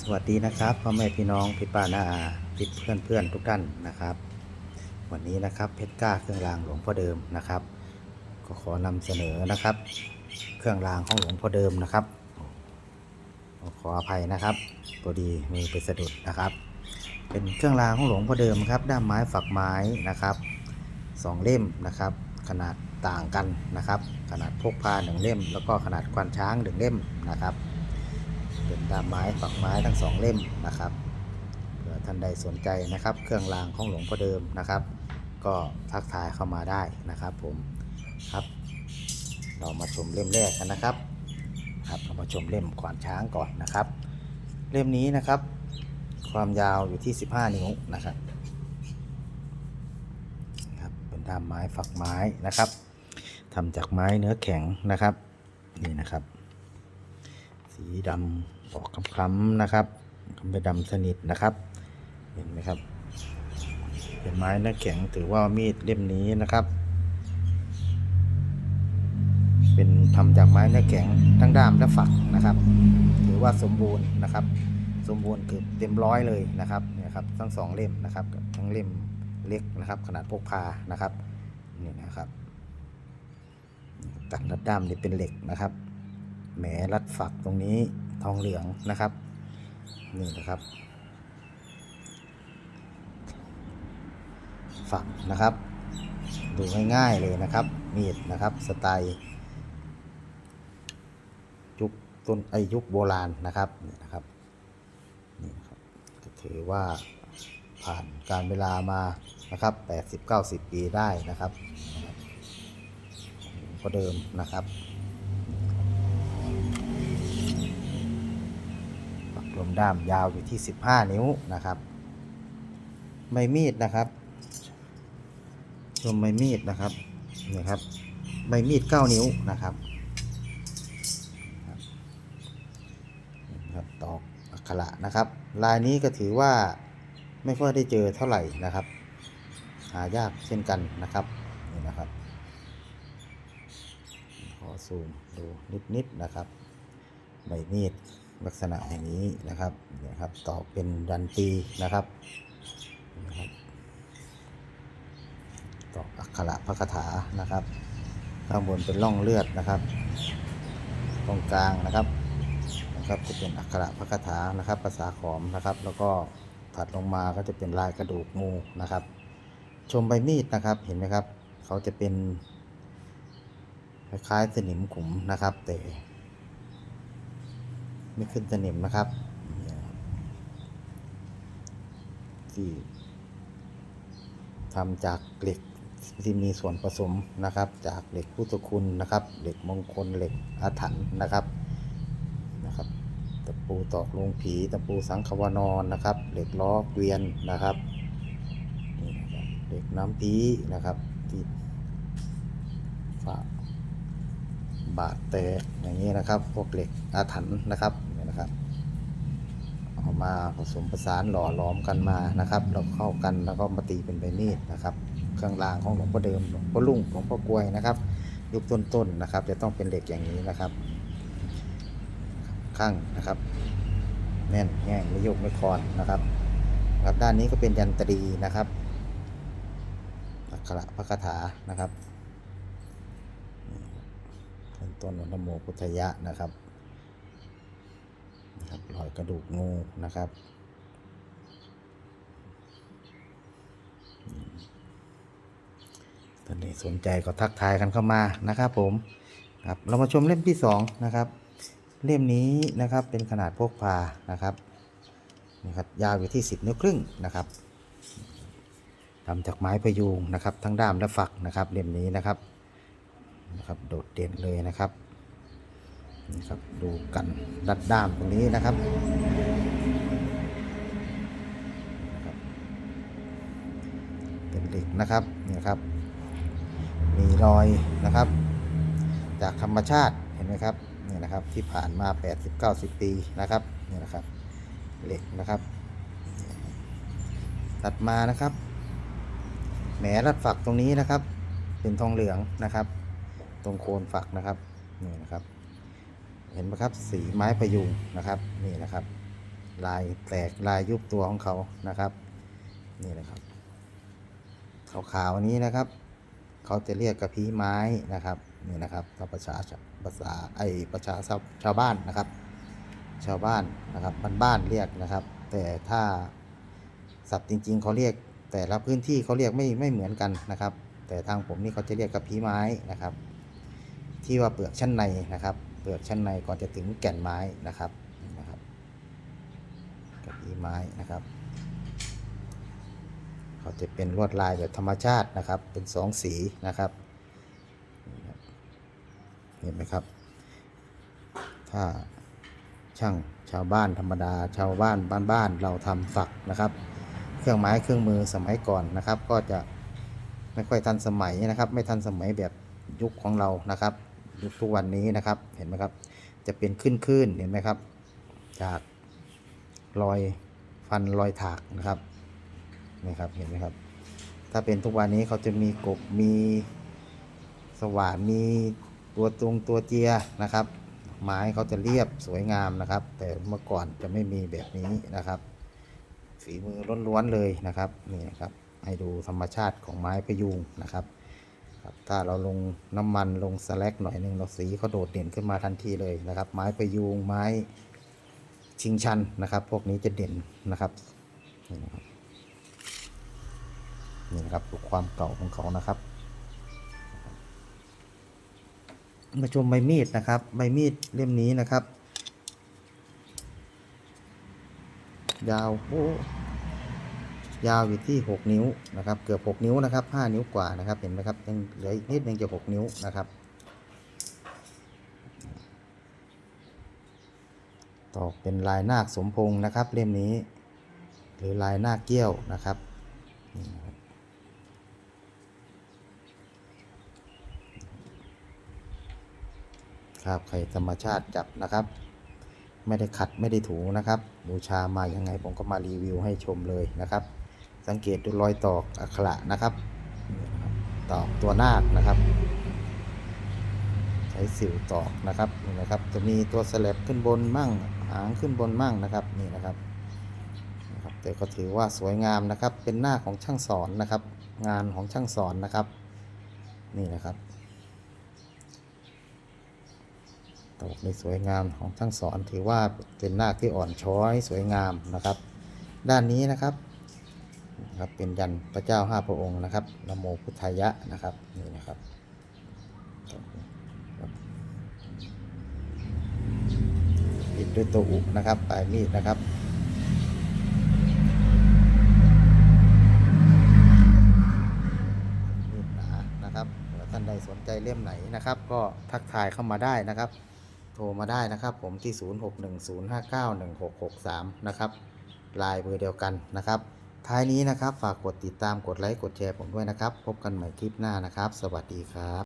สวัสดีนะครับพ่อแม่พี่น้องพี่ป้าน้าอาพี่เพื่อนเพื่อนทุกท่านนะครับ วันนี้นะครับเพชรกล้าเครื่องรางหลวงพ่อเดิมนะครับ ก็ขอนำเสนอนะครับ เครื่องรางของหลวงพ่อเดิมนะครับขออภัยนะครับพอดีมือไปสะดุดนะครับ เป็นเครื่องรางของหลวงพ่อเดิมครับ ด้ามไม้ฝักไม้นะครับสองเล่มนะครับ ขนาดต่างกันนะครับ ขนาดพกพาหนึ่งเล่ม แล้วก็ขนาดควานช้างหนึ่งเล่มนะครับ เป็นด้ามไม้ฝักไม้ทั้งสองเล่มนะครับเผื่อท่านใดสนใจนะครับ เครื่องรางของหลวงพ่อเดิมนะครับ ก็ทักทายเข้ามาได้นะครับ ผมครับ เรามาชมเล่มแรกกันนะครับครับเรามาชมเล่มขวานช้างก่อนนะครับ เล่มนี้นะครับ ความยาวอยู่ที่ 15 นิ้วนะครับครับเป็นด้ามไม้ฝักไม้นะครับทำจากไม้เนื้อแข็งนะครับนี่นะครับ สีดำออกคล้ำๆนะครับไม่ดำสนิทนะครับ เห็นไหมครับ เป็นไม้เนื้อแข็งถือว่ามีดเล่มนี้นะครับ เป็นทำจากไม้เนื้อแข็งทั้งด้ามและฝักนะครับ ถือว่าสมบูรณ์นะครับ สมบูรณ์เกือบเต็มร้อยเลยนะครับเนี่ยครับทั้งสองเล่มนะครับ ทั้งเล่มเล็กนะครับ ขนาดพกพานะครับนี่นะครับตัดด้ามนี่เป็นเหล็กนะครับ แหมรัดฝักตรงนี้ทองเหลืองนะครับ นี่นะครับ ฝักนะครับ ดูง่ายๆเลยนะครับ มีดนะครับสไตล์ยุคต้นไอยุคโบราณนะครับนี่นะครับนี่นครับก็ถือว่าผ่านการเวลามานะครับ80-90 ปีได้นะครับก็เดิมนะครับ มด้ามยาวอยู่ที่ 15 นิ้วนะครับ ใบมีดนะครับ ชมใบมีดนะครับนี่ครับ ใบมีด 9 นิ้วนะครับครับตอกอักขระนะครับ ลายนี้ก็ถือว่าไม่ค่อยได้เจอเท่าไหร่นะครับ หายากเช่นกันนะครับนี่นะครับขอซูมดูนิดๆนะครับ ใบมีด ลักษณะอย่างนี้นะครับเนี่ยครับต่อเป็นดันตีนะครับนะครับตออักขระพระคาถานะครับ ข้างบนเป็นร่องเลือดนะครับ ตรงกลางนะครับนะครับจะเป็นอักขระพระคาถานะครับ ภาษาขอมนะครับ แล้วก็ถัดลงมาก็จะเป็นลายกระดูกงูนะครับ ชมใบมีดนะครับเห็นไหมครับ เขาจะเป็นคล้ายๆสนิมขุมนะครับแต่ ไม่ขึ้นสนิมนะครับที่ทำจากเหล็กที่มีส่วนผสมนะครับ จากเหล็กพุทธคุณนะครับ เหล็กมงคลเหล็กอาถรรพ์นะครับนะครับตะปูตอกลงผีตะปูสังขวานอนนะครับ เหล็กล้อเกวียนนะครับนี่นะครับเหล็กน้ำพีนะครับที่ฝาบาดแตกอย่างนี้นะครับ พวกเหล็กอาถรรพ์นะครับเนี่ยนะครับ เอา มาผสมประสานหล่อหลอมกันมานะครับแล้วเข้ากันแล้วก็มาตีเป็นใบมีดนะครับเครื่องรางของหลวงพ่อเดิมหลวงพ่อลุ่งหลวงพ่อกลวยนะครับ ยุคต้นๆนะครับ จะต้องเป็นเหล็กอย่างนี้นะครับ ข้างนะครับ แน่นแง่งไม่ยกไม่คลอนนะครับครับด้านนี้ก็เป็นยันตรีนะครับอักขระพระคาถานะครับขั้นต้นวันนโมพุทธยะนะครับ กระดูกงูนะครับ ท่านใดสนใจก็ทักทายกันเข้ามานะครับผม ครับ เรามาชมเล่มที่สองนะครับ เล่มนี้นะครับเป็นขนาดพกพานะครับนะครับ ยาวอยู่ที่ 10 นิ้วครึ่งนะครับทำจากไม้พยุงนะครับ ทั้งด้ามและฝักนะครับเล่มนี้นะครับนะครับ โดดเด่นเลยนะครับ นี่ครับดูกันดัดด้ามตรงนี้นะครับนะครับเป็นเหล็กนะครับนี่ครับ มีรอยนะครับ จากธรรมชาติเห็นไหมครับนี่นะครับที่ผ่านมา 80-90 ปีนะครับนี่นะครับเหล็กนะครับ ตัดมานะครับแหมรัดฝักตรงนี้นะครับ เป็นทองเหลืองนะครับ ตรงโคนฝักนะครับนี่นะครับ เห็นไหมครับ สีไม้ประยุงนะครับ นี่นะครับ ลายแตกลายยุบตัวของเขานะครับ นี่นะครับขาวๆนี้นะครับ เขาจะเรียกกระพี้ไม้นะครับนี่นะครับถ้าภาษาภาษาไอประชาชาวชาวบ้านนะครับ ชาวบ้านนะครับบ้านๆเรียกนะครับ แต่ถ้าศัพท์จริง ๆเขาเรียกแต่ละพื้นที่เขาเรียกไม่ไม่เหมือนกันนะครับ แต่ทางผมนี่เขาจะเรียกกระพี้ไม้นะครับ ที่ว่าเปลือกชั้นในนะครับ เปลือกชั้นในก่อนจะถึงแก่นไม้นะครับนะครับกระพี้ไม้นะครับเขาจะเป็นลวดลายแบบธรรมชาตินะครับ เป็นสองสีนะครับเห็นไหมครับ ถ้าช่างชาวบ้านธรรมดาชาวบ้านบ้านๆเราทำฝักนะครับ เครื่องไม้เครื่องมือสมัยก่อนนะครับ ก็จะไม่ค่อยทันสมัยนะครับ ไม่ทันสมัยแบบยุคของเรานะครับ ทุกวันนี้นะครับเห็นไหมครับ จะเป็นขึ้นๆเห็นไหมครับ จากรอยฟันรอยถากนะครับนี่ครับเห็นไหมครับ ถ้าเป็นทุกวันนี้เขาจะมีกบมีสว่านมีตัวตรงตัวเจียนะครับ ไม้เขาจะเรียบสวยงามนะครับ แต่เมื่อก่อนจะไม่มีแบบนี้นะครับ ฝีมือล้วนๆเลยนะครับนี่นะครับให้ดูธรรมชาติของไม้พยุงนะครับ ครับถ้าเราลงน้ำมันลงสแลกหน่อยหนึ่งเราสีเขาโดดเด่นขึ้นมาทันทีเลยนะครับ ไม้พยุงไม้ชิงชันนะครับ พวกนี้จะเด่นนะครับนี่นะครับนี่นะครับดูความเก่าของเขานะครับมาชมใบมีดนะครับใบมีดเล่มนี้นะครับ ยาวโอ้ ยาวอยู่ที่ 6 นิ้วนะครับ เกือบ 6 นิ้วนะครับ 5 นิ้วกว่านะครับ เห็นไหมครับ ยังเหลืออีกนิดนึงจะ 6 นิ้วนะครับตอกเป็นลายนาคสมพงษ์นะครับเล่มนี้ หรือลายนาคเกี้ยวนะครับนี่นะครับครับไข่ธรรมชาติจับนะครับ ไม่ได้ขัดไม่ได้ถูนะครับ บูชามายังไงผมก็มารีวิวให้ชมเลยนะครับ สังเกตดูรอยตอกอักขระนะครับ ตอกตัวนาคนะครับ ใช้สิวตอกนะครับนี่นะครับ จะมีตัวสลับขึ้นบนมั่งหางขึ้นบนมั่งนะครับนี่นะครับนะครับแต่ก็ถือว่าสวยงามนะครับ เป็นหน้าของช่างสอนนะครับ งานของช่างสอนนะครับ นี่นะครับตอกในสวยงามของช่างสอนถือว่าเป็นหน้าที่อ่อนช้อยสวยงามนะครับ ด้านนี้นะครับ นะครับ เป็นยันพระเจ้าห้าพระองค์นะครับนโมพุทธายะนะครับนี่นะครับปิดด้วยตัวอุนะครับปลายมีดนะครับมีดหนานะครับท่านใดสนใจเล่มไหนนะครับ ก็ทักทายเข้ามาได้นะครับ โทรมาได้นะครับผมที่ 0610591663 นะครับลายเบอร์เดียวกันนะครับ ท้ายนี้นะครับ ฝากกดติดตามกดไลค์กดแชร์ผมด้วยนะครับ พบกันใหม่คลิปหน้านะครับ สวัสดีครับ